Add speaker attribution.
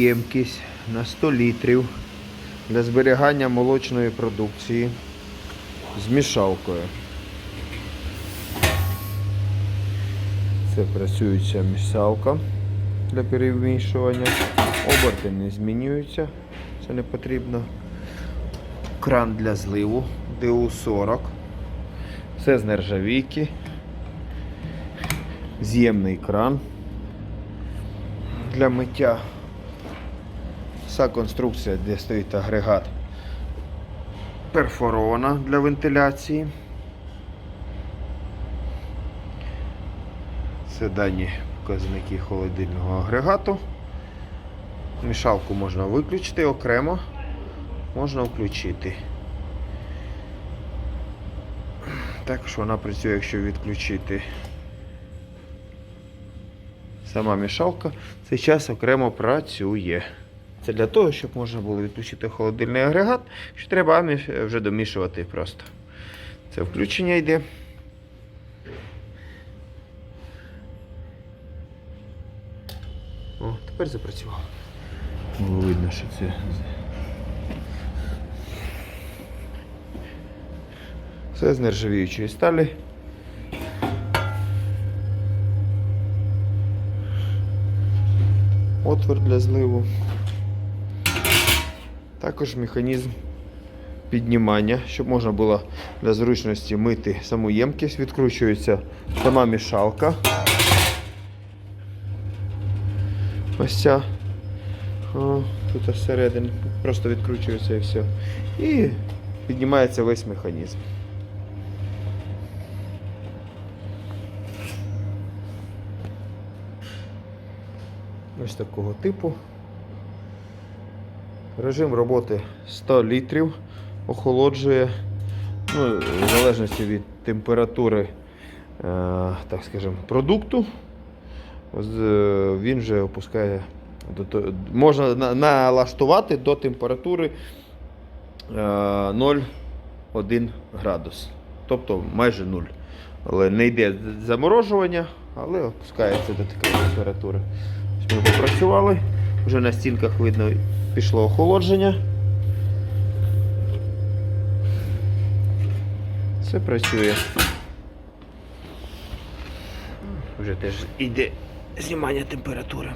Speaker 1: Ємкість на 100 літрів для зберігання молочної продукції з мішалкою. Це працююча мішалка для перемішування. Оберти не змінюються, це не потрібно. Кран для зливу ДУ-40. Все з нержавійки. З'ємний кран для миття. Вся конструкція, де стоїть агрегат, перфорована для вентиляції. Це дані показники холодильного агрегату. Мішалку можна виключити окремо, можна включити. Також вона працює, якщо відключити сама мішалка, цей час окремо працює. Це для того, щоб можна було відключити холодильний агрегат, що треба вже домішувати просто. Це включення йде. О, тепер запрацювало. Було видно, що це. Все з нержавіючої сталі. Отвір для зливу. Також механізм піднімання, щоб можна було для зручності мити саму ємкість, відкручується сама мішалка. Ось ця. О, тут всередині. Просто відкручується і все. І піднімається весь механізм. Ось такого типу. Режим роботи 100 літрів охолоджує. Ну, в залежності від температури, е, так скажемо, продукту. Він вже опускає можна налаштувати до температури е, 0,1 градус. Тобто майже 0. Але не йде заморожування, але опускається до такої температури. Ми попрацювали. Вже на стінках видно пішло охолодження. Все працює. Вже теж йде знімання температури.